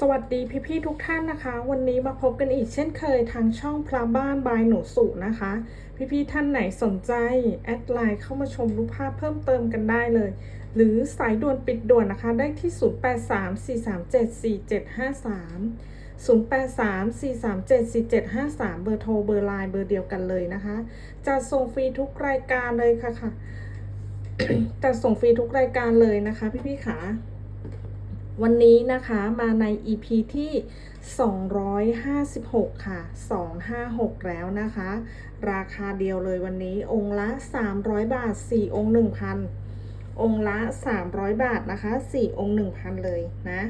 สวัสดีพี่ๆทุกท่านนะคะ วันนี้มาพบกันอีกเช่นเคยทางช่องพระบ้านบายหนูสุนะคะ พี่ๆท่านไหนสนใจ แอดไลน์เข้ามาชมรูปภาพเพิ่มเติมกันได้เลย หรือสายด่วนปิดด่วนนะคะ ได้ที่ 0834374753 0834374753 เบอร์โทรเบอร์ไลน์เบอร์เดียวกันเลยนะคะ จะส่งฟรีทุกรายการเลยค่ะค่ะจะส่งฟรีทุกรายการเลยนะคะ พี่ๆค่ะ วันนี้นะคะมาใน EP ที่ 256 ค่ะ 256 แล้วนะคะ ราคาเดียวเลยวันนี้องค์ละ 300 บาท 4 องค์ 1,000 องค์ละ 300 บาทนะคะ 4 องค์ 1,000 เลยนะ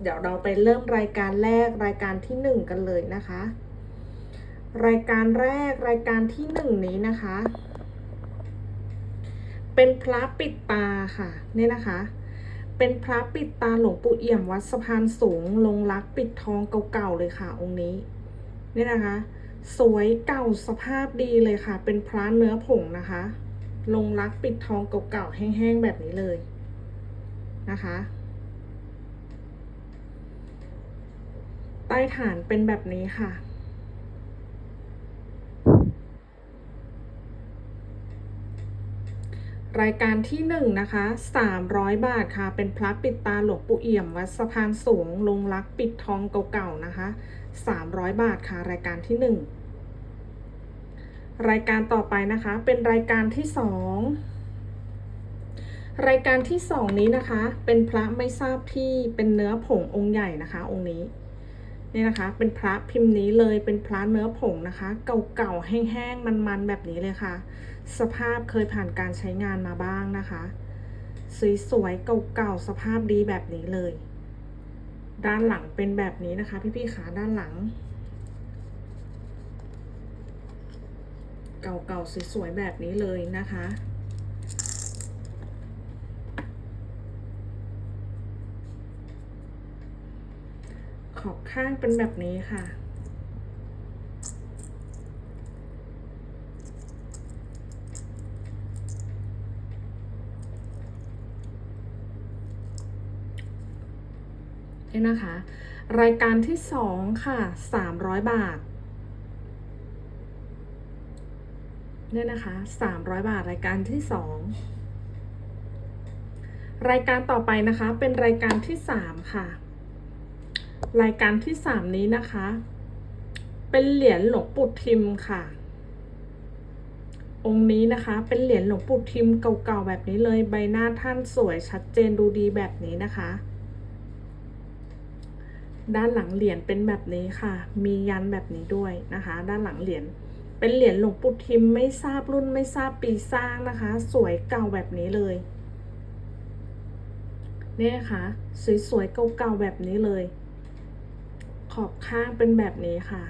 เดี๋ยวเราไปเริ่มรายการแรกรายการที่ 1 กันเลยนะคะ รายการแรกรายการที่ 1 นี้นะคะ เป็นพระปิดตาค่ะ เนี่ยนะคะ เป็นพระปิดตาหลวงปู่เอี่ยมวัดสะพานสูง ลงรักปิดทองเก่าๆเลยค่ะ องค์นี้นี่นะคะ สวยเก่าสภาพดีเลยค่ะ เป็นพระเนื้อผงนะคะ ลงรักปิดทองเก่าๆแห้งๆแบบนี้เลยนะคะ ใต้ฐานเป็นแบบนี้ค่ะ รายการที่หนึ่งนะคะ300 บาทค่ะ เป็นพระปิดตาหลวงปู่เอี่ยม วัดสะพานสูง ลงรักปิดทองเก่าๆนะคะ 300 บาทค่ะ รายการที่หนึ่งรายการต่อไปนะคะ เป็นรายการที่สองรายการที่สองนี้นะคะ เป็นพระไม่ทราบที่เป็นเนื้อผงองค์ใหญ่นะคะ องค์นี้ นี่นะคะ เป็นพระพิมพ์นี้เลยเป็นพระเนื้อผงนะคะ เก่าๆแห้งๆมันๆแบบนี้เลยค่ะ สภาพเคยผ่านการใช้งานมาบ้างนะคะสวยๆเก่าๆสภาพดีแบบนี้เลย ด้านหลังเป็นแบบนี้นะคะ พี่ๆขาด้านหลัง เก่าๆสวยๆแบบนี้เลยนะคะ อบข้างเป็นแบบนี้ค่ะ นี่นะคะ รายการที่สองค่ะสามร้อยบาทเนี่ยนะคะสามร้อยบาทรายการที่สองรายการต่อไปนะคะเป็นรายการที่สามค่ะ รายการที่สามนี้นะคะ เป็นเหรียญหลวงปู่ทิมค่ะ องค์นี้นะคะ เป็นเหรียญหลวงปู่ทิมเก่าๆแบบนี้เลย ใบหน้าท่านสวยชัดเจนดูดีแบบนี้นะคะ ด้านหลังเหรียญเป็นแบบนี้ค่ะ มียันแบบนี้ด้วยนะคะ ด้านหลังเหรียญเป็นเหรียญหลวงปู่ทิมไม่ทราบรุ่นไม่ทราบปีสร้างนะคะ สวยเก่าแบบนี้เลยเนี่ยนะคะสวยๆเก่าๆแบบนี้เลย อบข้างเป็นแบบนี้ค่ะ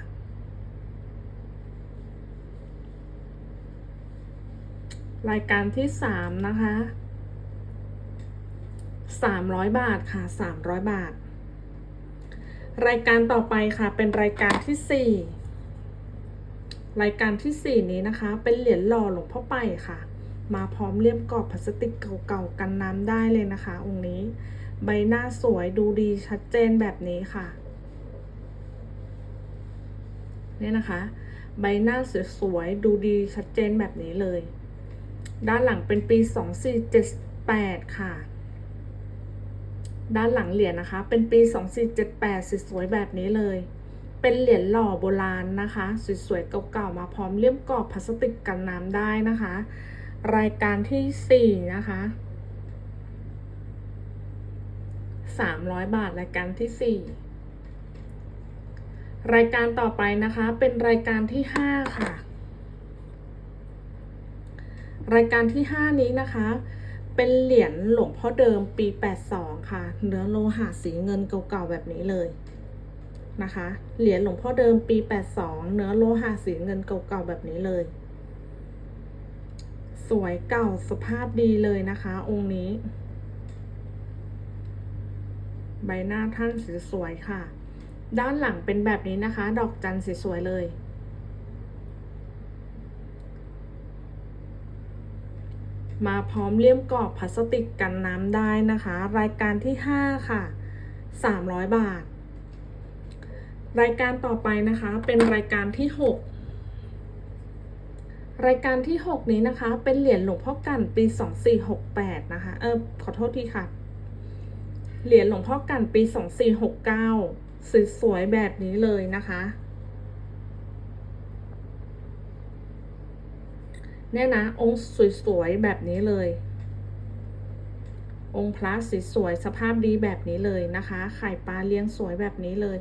รายการที่สามนะคะสามร้อยบาทค่ะสามร้อยบาท รายการต่อไปค่ะ เป็นรายการที่สี่รายการที่สี่นี้นะคะ เป็นเหรียญหล่อหลวงพ่อไปค่ะ มาพร้อมเลี่ยมกรอบพลาสติกเก่าๆกันน้ำได้เลยนะคะ องค์นี้ ใบหน้าสวยดูดีชัดเจนแบบนี้ค่ะ เนี่ยนะคะ ใบหน้าสวยๆ ดูดีชัดเจนแบบนี้เลย ด้านหลังเป็นปี 2478 ค่ะ ด้านหลังเหรียญนะคะ เป็นปี 2478 สวยๆ แบบนี้เลย เป็นเหรียญหล่อโบราณนะคะ สวยๆ เก่าๆ มาพร้อมเลี่ยมกรอบพลาสติกกันน้ำได้นะคะ รายการที่ 4 นะคะ300 บาทรายการที่ 4 รายการต่อไปนะคะเป็นรายการที่5ค่ะ รายการที่5นี้นะคะ เป็นเหรียญหลวงพ่อเดิมปี82ค่ะ เนื้อโลหะสีเงินเก่าๆแบบนี้เลยนะคะ เหรียญหลวงพ่อเดิมปี82เนื้อโลหะสีเงินเก่าๆแบบนี้เลย สวยเก่าสภาพดีเลยนะคะ องค์นี้ ใบหน้าท่านสวยๆค่ะ ด้านหลังเป็นแบบนี้นะคะ ดอกจันสวยๆเลย มาพร้อมเลี่ยมกรอบพลาสติกกันน้ำได้นะคะ รายการที่ 5 ค่ะ 300 บาท รายการต่อไปนะคะเป็นรายการที่ 6 รายการที่ 6 นี้นะคะ เป็นเหรียญหลวงพ่อกันปี 2468 นะคะ เออขอโทษทีค่ะ เหรียญหลวงพ่อกันปี 2469 สวยๆแบบนี้เลยนะคะเนี่ยนะองค์สวยๆแบบนี้เลย องค์พระสวยๆสภาพดีแบบนี้เลยนะคะ ไข่ปลาเลี้ยงสวยแบบนี้เลย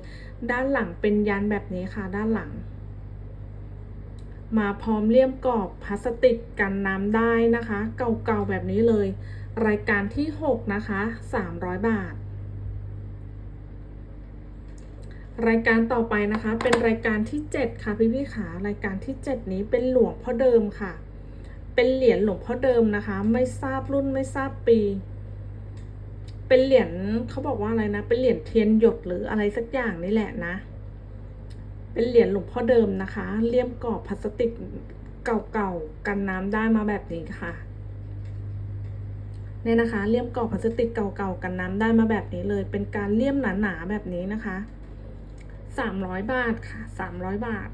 ด้านหลังเป็นยันแบบนี้ค่ะ ด้านหลัง มาพร้อมเลี่ยมกรอบพลาสติกกันน้ำได้นะคะ เก่าๆแบบนี้เลย รายการที่ 6 นะคะ 300 บาท รายการต่อไปนะคะ เป็นรายการที่ 7 ค่ะพี่พี่ๆขารายการที่ 7 นี้เป็นหลวงพ่อเดิมค่ะ เป็นเหรียญหลวงพ่อเดิมนะคะ ไม่ทราบรุ่นไม่ทราบปี เป็นเหรียญเขาบอกว่าอะไรนะ เป็นเหรียญเทียนหยดหรืออะไรสักอย่างนี่แหละนะ เป็นเหรียญหลวงพ่อเดิมนะคะเลี่ยมกรอบพลาสติกเก่าๆกันน้ำได้มาแบบนี้ค่ะเนี่ยนะคะเลี่ยมกรอบพลาสติกเก่าๆกันน้ำได้มาแบบนี้เลย เป็นการเลี่ยมหนาๆแบบนี้นะคะ สามร้อยบาทค่ะสามร้อยบาท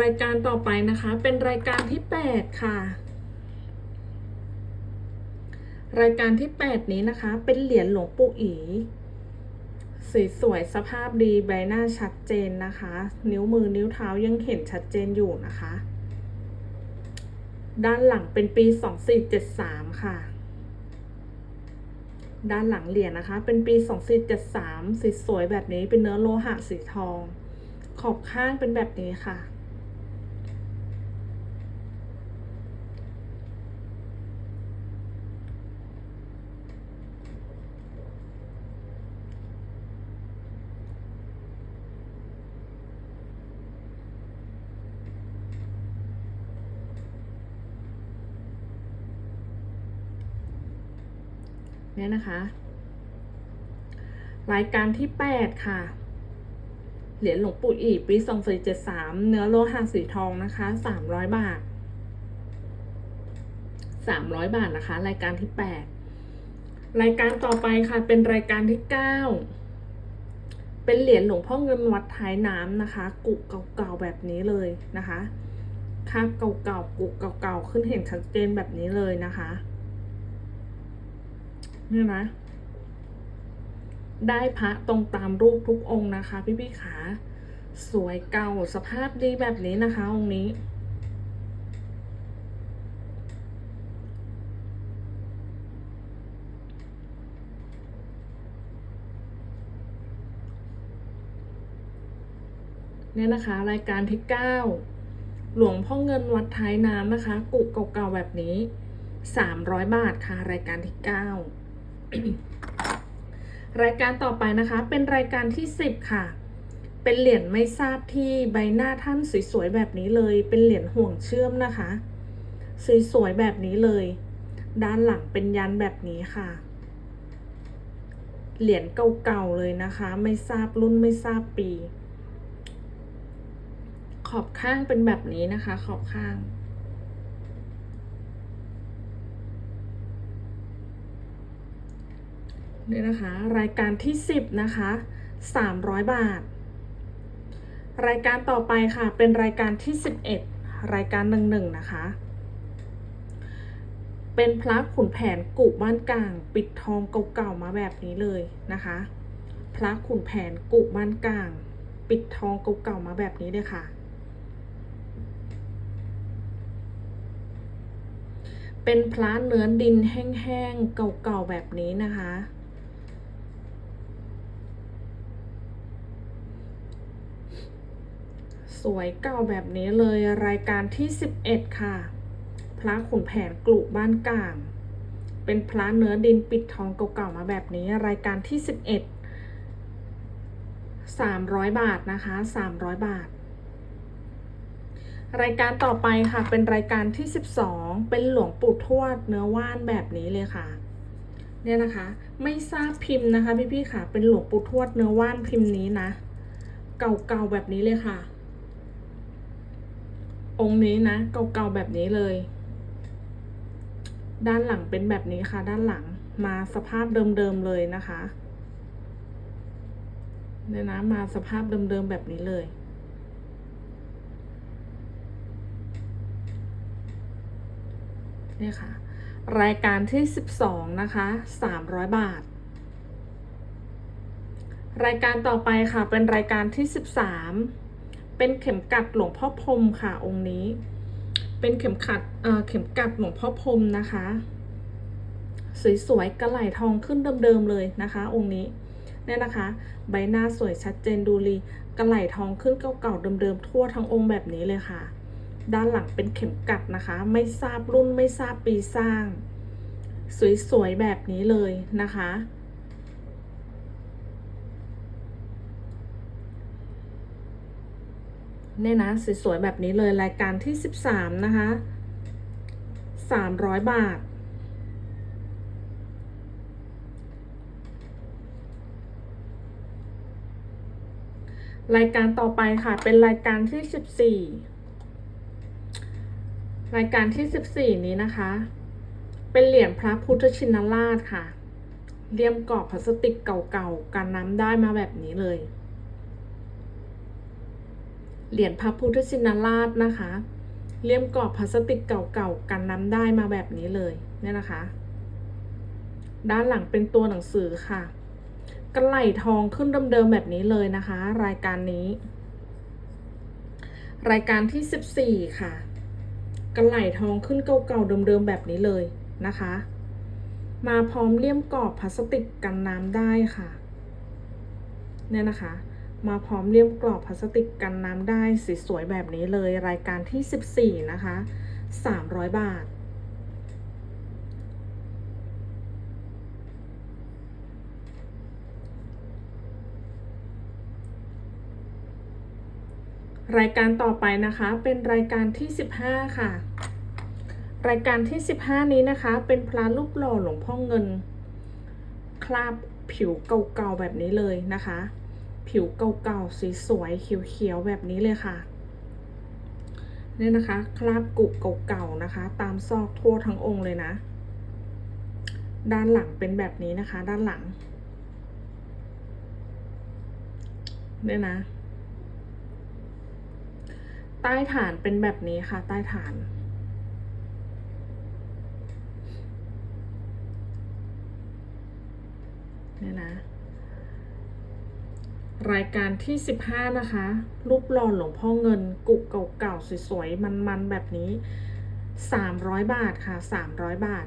รายการต่อไปนะคะ เป็นรายการที่แปดค่ะ รายการที่แปดนี้นะคะ เป็นเหรียญหลวงปู่อีสสวยสภาพดีใบหน้าชัดเจนนะคะ นิ้วมือนิ้วเท้ายังเห็นชัดเจนอยู่นะคะ ด้านหลังเป็นปี 2473 ค่ะ ด้านหลังเหรียญนะคะ เป็นปี 2473สีสวยแบบนี้เป็นเนื้อโลหะสีทอง ขอบข้างเป็นแบบนี้ค่ะ เนี่ยนะคะ รายการที่ 8 ค่ะ เหรียญหลวงปู่อีปี2473เนื้อโลหะสีทองนะคะ300บาท300บาทนะคะ รายการที่8รายการต่อไปค่ะเป็นรายการที่9เป็นเหรียญหลวงพ่อเงินวัดท้ายน้ำนะคะ กุกเก่าๆแบบนี้เลยนะคะคาบเก่าๆกุกเก่าๆขึ้นเห็นชัดเจนแบบนี้เลยนะคะ เนี่ยนะ ได้พระตรงตามรูปทุกองค์นะคะ พี่พี่ขา สวยเก่าสภาพดีแบบนี้นะคะองค์นี้ เนี่ยนะคะ รายการที่9หลวงพ่อเงินวัดท้ายน้ำนะคะ กุกเก่าๆแบบนี้ 300 บาทค่ะ รายการที่ 9 รายการต่อไปนะคะ เป็นรายการที่ 10 ค่ะ เป็นเหรียญไม่ทราบที่ใบหน้าท่านสวยๆแบบนี้เลย เป็นเหรียญห่วงเชื่อมนะคะ สวยๆแบบนี้เลย ด้านหลังเป็นยันแบบนี้ค่ะ เหรียญเก่าๆเลยนะคะ ไม่ทราบรุ่นไม่ทราบปี ขอบข้างเป็นแบบนี้นะคะ ขอบข้าง นี่นะคะ รายการที่ 10 นะคะ 300 บาท รายการต่อไปค่ะ เป็นรายการที่ 11 รายการหนึ่งหนึ่งนะคะ เป็นพระขุนแผนกุบ้านกลาง ปิดทองเก่าๆมาแบบนี้เลยนะคะ พระขุนแผนกุบ้านกลาง ปิดทองเก่าๆมาแบบนี้เลยค่ะ เป็นพระเนื้อดินแห้งๆเก่าๆแบบนี้นะคะ สวยเก่าแบบนี้เลยรายการที่ 11 ค่ะ พระขุนแผนกลุบ้านกลาง เป็นพระเนื้อดินปิดทองเก่าๆมาแบบนี้รายการที่ 11 300 บาทนะคะ 300 บาท รายการต่อไปค่ะเป็นรายการที่ 12 เป็นหลวงปู่ทวดเนื้อว่านแบบนี้เลยค่ะเนี่ยนะคะ ไม่ทราบพิมพ์นะคะพี่ๆค่ะ เป็นหลวงปู่ทวดเนื้อว่านพิมพ์นี้นะ เก่าๆแบบนี้เลยค่ะ องค์นี้นะเก่าๆแบบนี้เลย ด้านหลังเป็นแบบนี้ค่ะ ด้านหลังมาสภาพเดิมๆเลยนะคะเนี่ยนะมาสภาพเดิมๆแบบนี้เลยนี่ค่ะ รายการที่ 12 นะคะ 300 บาท รายการต่อไปค่ะเป็นรายการที่ 13 เป็นเข็มกัดหลวงพ่อพรมค่ะองค์นี้ เป็นเข็มขัดเอ่อเข็มกัดหลวงพ่อพรมนะคะ สวยๆกระไหล่ทองขึ้นเดิมๆเลยนะคะ องค์นี้เนี่ยนะคะ ใบหน้าสวยชัดเจนดูรีกระไหล่ทองขึ้นเก่าๆเดิมๆทั่วทั้งองค์แบบนี้เลยค่ะ ด้านหลังเป็นเข็มกัดนะคะ ไม่ทราบรุ่นไม่ทราบปีสร้าง สวยๆแบบนี้เลยนะคะ เนี่ยนะสวยๆแบบนี้เลยรายการที่ 13 นะคะ300 บาท รายการต่อไปค่ะเป็นรายการที่ 14 รายการที่ 14 นี้นะคะ เป็นเหรียญพระพุทธชินราชค่ะเลี่ยมกรอบพลาสติกเก่าๆกันน้ำได้มาแบบนี้เลย เหรียญพระพุทธชินราชนะคะ เลี่ยมกรอบพลาสติกเก่าๆกันน้ำได้มาแบบนี้เลยเนี่ยนะคะ ด้านหลังเป็นตัวหนังสือค่ะกระไหล่ทองขึ้นเดิมๆแบบนี้เลยนะคะ รายการนี้ รายการที่ 14 ค่ะกระไหล่ทองขึ้นเก่าๆเดิมๆแบบนี้เลยนะคะ มาพร้อมเลี่ยมกรอบพลาสติกกันน้ำได้ค่ะเนี่ยนะคะ มาพร้อมเลี่ยมกรอบพลาสติกกันน้ำได้สีสวยแบบนี้เลยรายการที่ 14 นะคะ 300 บาท รายการต่อไปนะคะเป็นรายการที่ 15 ค่ะ รายการที่ 15 นี้นะคะ เป็นพระรูปหล่อหลวงพ่อเงิน คราบผิวเก่าๆแบบนี้เลยนะคะ ผิวเก่าๆสีสวยๆเขียวๆแบบนี้เลยค่ะเนี่ยนะคะ คราบกุเก่าๆนะคะ ตามซอกทั่วทั้งองค์เลยนะ ด้านหลังเป็นแบบนี้นะคะ ด้านหลังเนี่ยนะ ใต้ฐานเป็นแบบนี้ค่ะ ใต้ฐานเนี่ยนะ รายการที่ 15 นะคะ รูปหล่อหลวงพ่อเงิน กุกเก่าๆสวยๆมันๆแบบนี้ 300 บาทค่ะ 300 บาท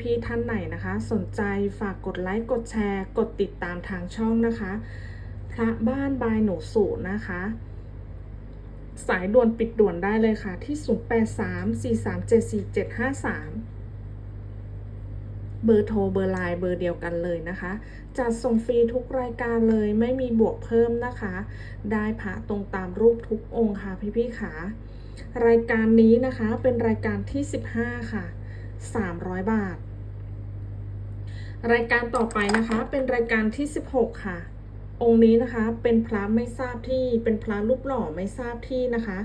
พี่ๆท่านไหนนะคะ สนใจฝากกดไลค์กดแชร์ กดติดตามทางช่องนะคะ พระบ้านบายหนูสูนะคะ สายด่วนปิดด่วนได้เลยค่ะที่ 0834374753 เบอร์โทรเบอร์ไลน์เบอร์เดียวกันเลยนะคะ จัดส่งฟรีทุกรายการเลยไม่มีบวกเพิ่มนะคะ ได้พระตรงตามรูปทุกองค์ค่ะพี่ๆค่ะรายการนี้นะคะเป็นรายการที่ 15 ค่ะ 300 บาท รายการต่อไปนะคะเป็นรายการที่ 16 ค่ะ องค์นี้นะคะเป็นพระไม่ทราบที่เป็นพระรูปหล่อไม่ทราบที่นะคะ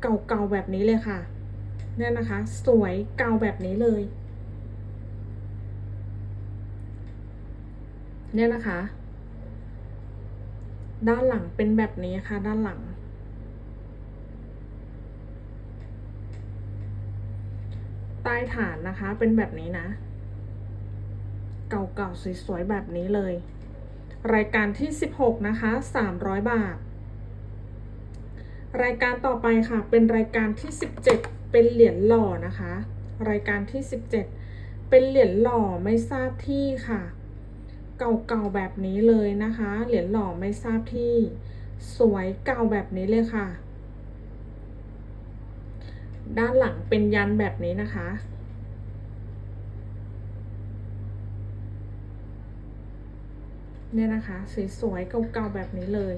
เก่าๆแบบนี้เลยค่ะเนี่ยนะคะ สวยเก่าแบบนี้เลย เนี่ยนะคะ ด้านหลังเป็นแบบนี้ค่ะ ด้านหลัง ใต้ฐานนะคะ เป็นแบบนี้นะ เก่าๆสวยๆแบบนี้เลย รายการที่ 16 นะคะ 300 บาท รายการต่อไปค่ะ เป็นรายการที่ 17 เป็นเหรียญหล่อนะคะ รายการที่ 17 เป็นเหรียญหล่อไม่ทราบที่ค่ะ เก่าๆแบบนี้เลยนะคะ เหรียญหล่อไม่ทราบที่สวยเก่าแบบนี้เลยค่ะ ด้านหลังเป็นยันแบบนี้นะคะ เนี่ยนะคะสวยๆเก่าๆแบบนี้เลย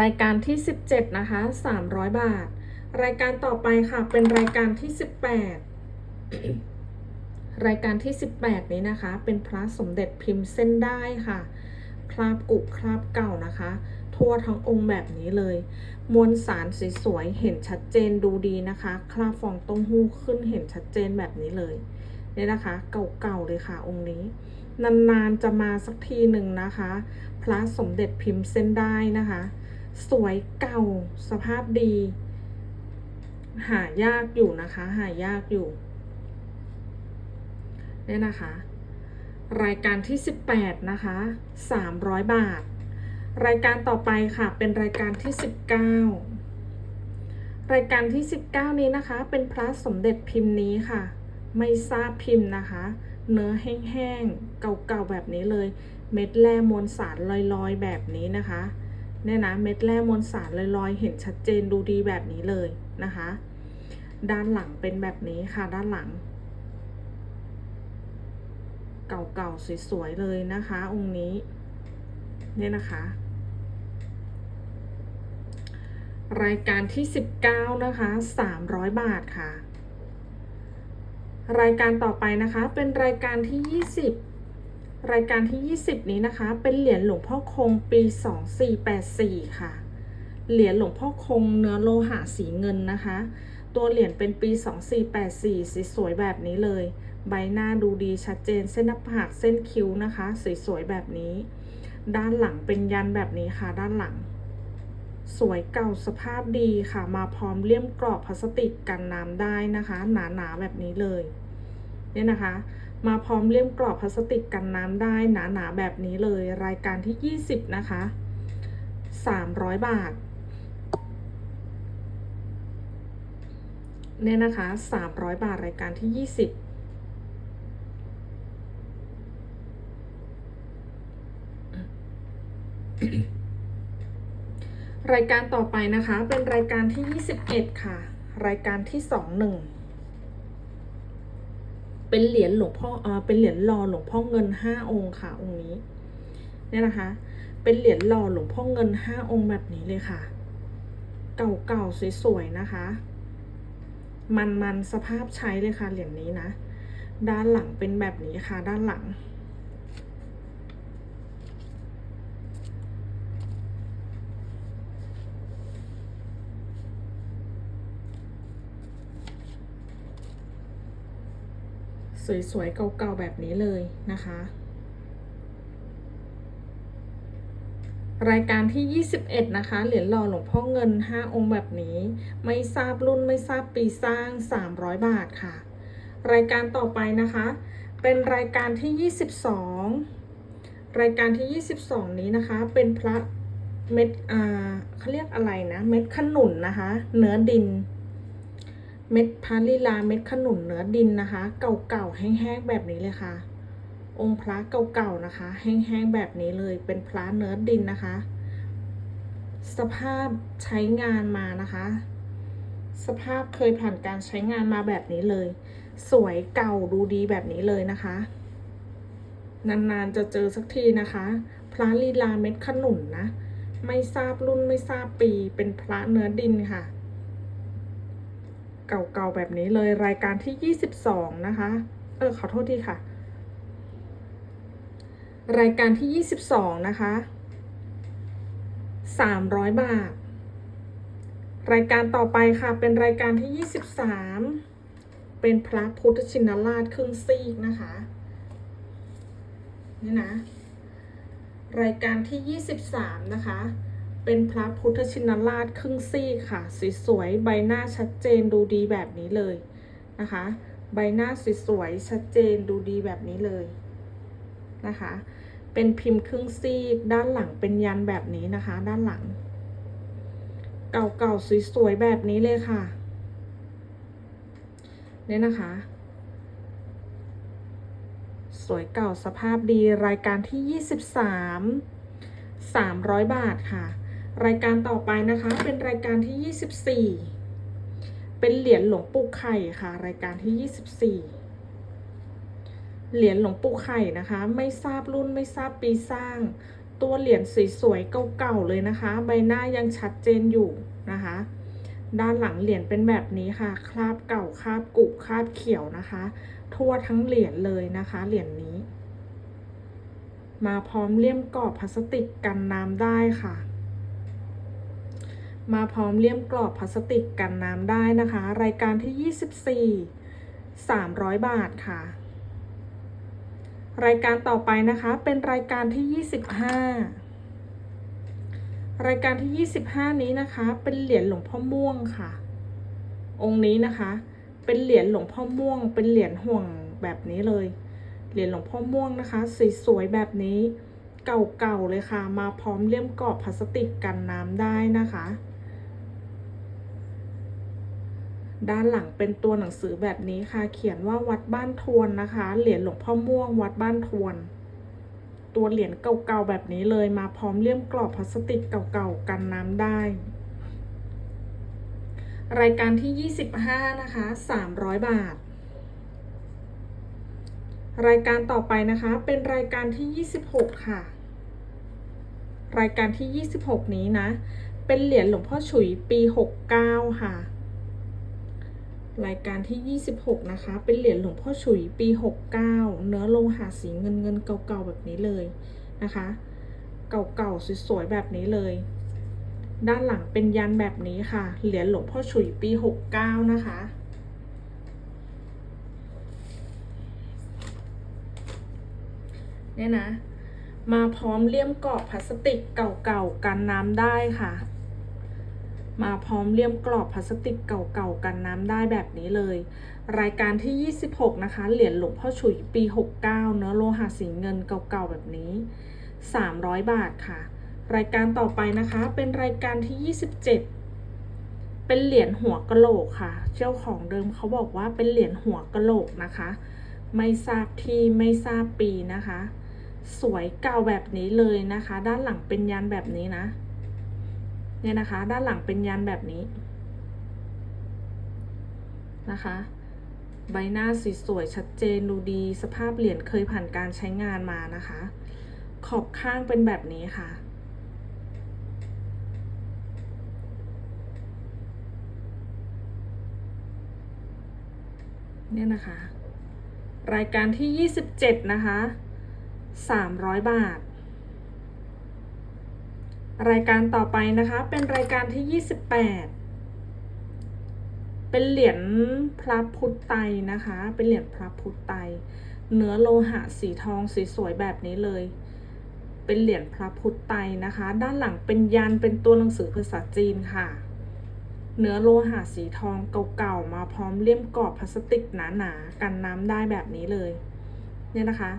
รายการที่ 17 นะคะ 300 บาท รายการต่อไปค่ะ เป็นรายการที่ 18 รายการที่ 18 นี้นะคะ เป็นพระสมเด็จพิมพ์เส้นได้ค่ะ คราบกุคราบเก่านะคะ ทั่วทั้งองค์แบบนี้เลย มวลสารสวยๆเห็นชัดเจนดูดีนะคะ คราบฟองต้มหู้ขึ้นเห็นชัดเจนแบบนี้เลยเนี่ยนะคะ เก่าๆเลยค่ะองค์นี้ นานๆจะมาสักทีหนึ่งนะคะ พระสมเด็จพิมพ์เส้นได้นะคะ สวยเก่าสภาพดี หายากอยู่นะคะ หายากอยู่เนี่ยนะคะ รายการที่ 18 นะคะ 300 บาท รายการต่อไปค่ะเป็นรายการที่ 19 รายการที่ 19 นี้นะคะ เป็นพระสมเด็จพิมพ์นี้ค่ะ ไม่ทราบพิมพ์นะคะ เนื้อแห้งๆเก่าๆแบบนี้เลย เม็ดแร่มวลสารลอยๆ แบบนี้นะคะ เนี่ยนะเม็ดแร่มวลสารลอยๆ เห็นชัดเจนดูดีแบบนี้เลยนะคะ ด้านหลังเป็นแบบนี้ค่ะด้านหลัง เก่าๆสวยๆเลยนะคะ องค์นี้เนี่ยนะคะ รายการที่ 19 นะคะ 300 บาทค่ะ รายการต่อไปนะคะเป็นรายการที่ 20 รายการที่ 20 นี้นะคะ เป็นเหรียญหลวงพ่อคงปี 2484 ค่ะ เหรียญหลวงพ่อคงเนื้อโลหะสีเงินนะคะ ตัวเหรียญเป็นปี 2484 สีสวยๆแบบนี้เลย ใบหน้าดูดีชัดเจนเส้นหน้าผากเส้นคิ้วนะคะสวยๆแบบนี้ ด้านหลังเป็นยันแบบนี้ค่ะ ด้านหลัง สวยเก่าสภาพดีค่ะ มาพร้อมเลี่ยมกรอบพลาสติกกันน้ำได้นะคะ หนาๆแบบนี้เลย เนี่ยนะคะ มาพร้อมเลี่ยมกรอบพลาสติกกันน้ำได้หนาๆแบบนี้เลยรายการที่ 20 นะคะ 300 บาท เนี่ยนะคะ 300 บาทรายการที่ 20รายการต่อไปนะคะเป็นรายการที่ 21 ค่ะ รายการที่ 21 เป็นเหรียญหลวงพ่อเออเป็นเหรียญรอหลวงพ่อเงินห้าองค์ค่ะ องค์นี้เนี่ยนะคะ เป็นเหรียญรอหลวงพ่อเงินห้าองค์แบบนี้เลยค่ะ เก่าๆสวยๆนะคะ มันๆสภาพใช้เลยค่ะเหรียญนี้นะ ด้านหลังเป็นแบบนี้ค่ะ ด้านหลัง สวยๆเก่าๆแบบนี้เลยนะคะ รายการที่ 21 นะคะ เหรียญหล่อหลวงพ่อเงิน 5 องค์แบบนี้ ไม่ทราบรุ่นไม่ทราบปีสร้าง 300 บาทค่ะ รายการต่อไปนะคะ เป็นรายการที่ 22 รายการที่ 22 นี้นะคะ เป็นพระเม็ดอ่าเขาเรียกอะไรนะ เม็ดขนุนนะคะ เนื้อดิน เม็ดพาลีลาเม็ดขนุนเนื้อดินนะคะ เก่าๆแห้งๆแบบนี้เลยค่ะ องค์พระเก่าๆนะคะ แห้งๆแบบนี้เลยเป็นพระเนื้อดินนะคะ สภาพใช้งานมานะคะ สภาพเคยผ่านการใช้งานมาแบบนี้เลย สวยเก่าดูดีแบบนี้เลยนะคะ นานๆจะเจอสักทีนะคะพระลีลาเม็ดขนุนนะ ไม่ทราบรุ่นไม่ทราบปีเป็นพระเนื้อดินค่ะ เก่าๆแบบนี้เลยรายการที่ 22 นะคะ เออขอโทษทีค่ะ รายการที่ 22 นะคะ 300 บาท รายการต่อไปค่ะเป็นรายการที่ 23 เป็นพระพุทธชินราชครึ่งซีกนะคะ นี่นะ รายการที่ 23 นะคะ เป็นพระพุทธชินราชครึ่งซีกค่ะสวยๆใบหน้าชัดเจนดูดีแบบนี้เลยนะคะ ใบหน้าสวยๆชัดเจนดูดีแบบนี้เลยนะคะ เป็นพิมพ์ครึ่งซีกด้านหลังเป็นยันแบบนี้นะคะ ด้านหลัง เก่าๆสวยๆแบบนี้เลยค่ะเนี่ยนะคะสวยเก่าสภาพดีรายการที่ 23 300 บาทค่ะ รายการต่อไปนะคะ เป็นรายการที่ 24 เป็นเหรียญหลวงปู่ไข่ค่ะ รายการที่ 24 เหรียญหลวงปู่ไข่นะคะ ไม่ทราบรุ่นไม่ทราบปีสร้าง ตัวเหรียญสวยๆเก่าๆเลยนะคะ ใบหน้ายังชัดเจนอยู่นะคะ ด้านหลังเหรียญเป็นแบบนี้ค่ะ คราบเก่าคราบกุคราบเขียวนะคะ ทั่วทั้งเหรียญเลยนะคะ เหรียญนี้ มาพร้อมเลี่ยมกรอบพลาสติกกันน้ำได้ค่ะ มาพร้อมเลี่ยมกรอบพลาสติกกันน้ำได้นะคะ รายการที่ 24 300 บาทค่ะ รายการต่อไปนะคะเป็นรายการที่ 25 รายการที่ 25 นี้นะคะ เป็นเหรียญหลวงพ่อม่วงค่ะ องค์นี้นะคะ เป็นเหรียญหลวงพ่อม่วง เป็นเหรียญห่วงแบบนี้เลย เหรียญหลวงพ่อม่วงนะคะสีสวยแบบนี้เก่าๆเลยค่ะ มาพร้อมเลี่ยมกรอบพลาสติกกันน้ำได้นะคะ ด้านหลังเป็นตัวหนังสือแบบนี้ค่ะ เขียนว่าวัดบ้านทวนนะคะ เหรียญหลวงพ่อม่วง วัดบ้านทวน ตัวเหรียญเก่าๆแบบนี้เลยมาพร้อมเลี่ยมกรอบพลาสติกเก่าๆกันน้ำได้ รายการที่ 25 นะคะ 300 บาท รายการต่อไปนะคะ เป็นรายการที่ 26 ค่ะ รายการที่ 26 นี้นะ เป็นเหรียญหลวงพ่อฉุยปี 69 ค่ะ รายการที่ 26 นะคะ เป็นเหรียญหลวงพ่อฉุยปี 69 เนื้อโลหะสีเงินเงินเก่าๆแบบนี้เลยนะคะ เก่าๆสวยๆแบบนี้เลย ด้านหลังเป็นยันแบบนี้ค่ะ เหรียญหลวงพ่อฉุยปี 69 นะคะ เนี่ยนะ มาพร้อมเลี่ยมกรอบพลาสติกเก่าๆกันน้ำได้ค่ะ มาพร้อมเลี่ยมกรอบพลาสติกเก่าๆกันน้ำได้แบบนี้เลย รายการที่ 26 นะคะ เหรียญหลวงพ่อฉุยปี 69 เนื้อโลหะสีเงินเก่าๆแบบนี้ 300 บาทค่ะ รายการต่อไปนะคะเป็นรายการที่ 27 เป็นเหรียญหัวกะโหลกค่ะ เจ้าของเดิมเขาบอกว่าเป็นเหรียญหัวกะโหลกนะคะ ไม่ทราบที่ไม่ทราบปีนะคะ สวยเก่าแบบนี้เลยนะคะ ด้านหลังเป็นยันแบบนี้นะ เนี่ยนะคะ ด้านหลังเป็นยันแบบนี้นะคะ ใบหน้าสสวยๆชัดเจนดูดี สภาพเหรียญเคยผ่านการใช้งานมานะคะ ขอบข้างเป็นแบบนี้ค่ะ เนี่ยนะคะ รายการที่ 27 นะคะ 300 บาท รายการต่อไปนะคะเป็นรายการที่ 28 เป็นเหรียญพระพุทธไตรนะคะ เป็นเหรียญพระพุทธไตรเนื้อโลหะสีทองสีสวยแบบนี้เลย เป็นเหรียญพระพุทธไตรนะคะ ด้านหลังเป็นยันเป็นตัวหนังสือภาษาจีนค่ะ เนื้อโลหะสีทองเก่าๆมาพร้อมเลี่ยมกรอบพลาสติกหนาๆกันน้ำได้แบบนี้เลยเนี่ยนะคะ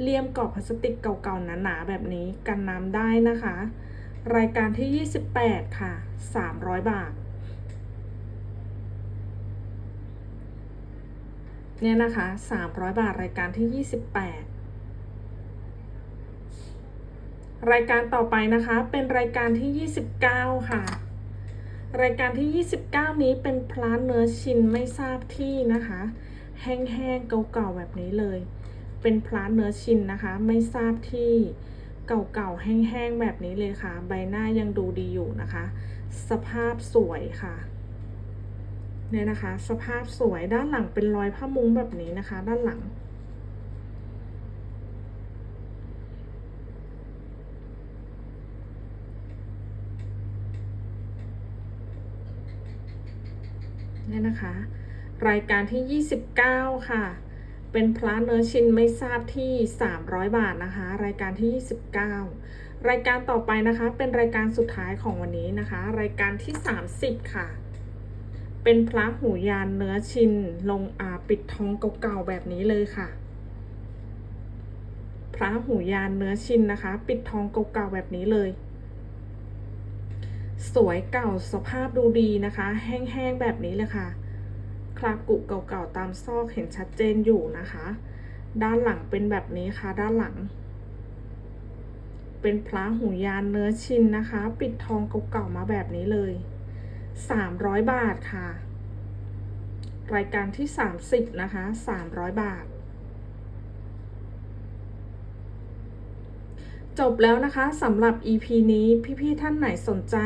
เลี่ยมกรอบพลาสติกเก่าๆหนาๆแบบนี้กันน้ำได้นะคะ รายการที่ 28 ค่ะ 300 บาท เนี่ยนะคะ 300 บาทรายการที่ 28 รายการต่อไปนะคะ เป็นรายการที่ 29 ค่ะ รายการที่ 29 นี้เป็นพลาเนื้อชิ้นไม่ทราบที่นะคะ แห้งๆเก่าๆแบบนี้เลย เป็นพลาเนื้อชิ้นนะคะ ไม่ทราบที่ เก่าๆแห้งๆแบบนี้เลยค่ะ ใบหน้ายังดูดีอยู่นะคะ สภาพสวยค่ะเนี่ยนะคะ สภาพสวยด้านหลังเป็นรอยผ้ามุ้งแบบนี้นะคะ ด้านหลัง เนี่ยนะคะ รายการที่ 29 ค่ะ เป็นพระเนื้อชิ้นไม่ทราบที่ 300 บาทนะคะ รายการที่ 29 รายการต่อไปนะคะ เป็นรายการสุดท้ายของวันนี้นะคะ รายการที่ 30 ค่ะ เป็นพระหูยานเนื้อชิ้นลงอาปิดทองเก่าๆแบบนี้เลยค่ะ พระหูยานเนื้อชิ้นนะคะ ปิดทองเก่าๆแบบนี้เลย สวยเก่าสภาพดูดีนะคะ แห้งๆแบบนี้เลยค่ะ คราบกุเก่าๆตามซอกเห็นชัดเจนอยู่นะคะ ด้านหลังเป็นแบบนี้ค่ะ ด้านหลัง เป็นพระหูยานเนื้อชิ้นนะคะ ปิดทองเก่าๆมาแบบนี้เลย 300 บาทค่ะ รายการที่ 30 นะคะ 300 บาทจบแล้วนะคะสำหรับ EP นี้พี่ ๆ ท่านไหนสนใจ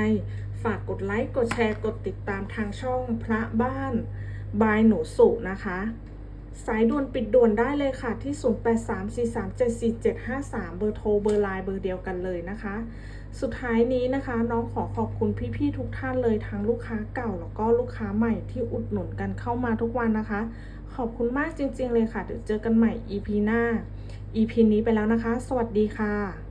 ฝากกดไลค์ กดแชร์ กดติดตามทางช่องพระบ้าน บายหนูสุนะคะ สายด่วนปิดด่วนได้เลยค่ะที่ 0834374753 เบอร์โทรเบอร์ไลน์เบอร์เดียวกันเลยนะคะ สุดท้ายนี้นะคะ น้องขอขอบคุณพี่ๆทุกท่านเลยทั้งลูกค้าเก่าแล้วก็ลูกค้าใหม่ที่อุดหนุนกันเข้ามาทุกวันนะคะ ขอบคุณมากจริงๆเลยค่ะเดี๋ยวเจอกันใหม่ EP หน้า EP นี้ไปแล้วนะคะ สวัสดีค่ะ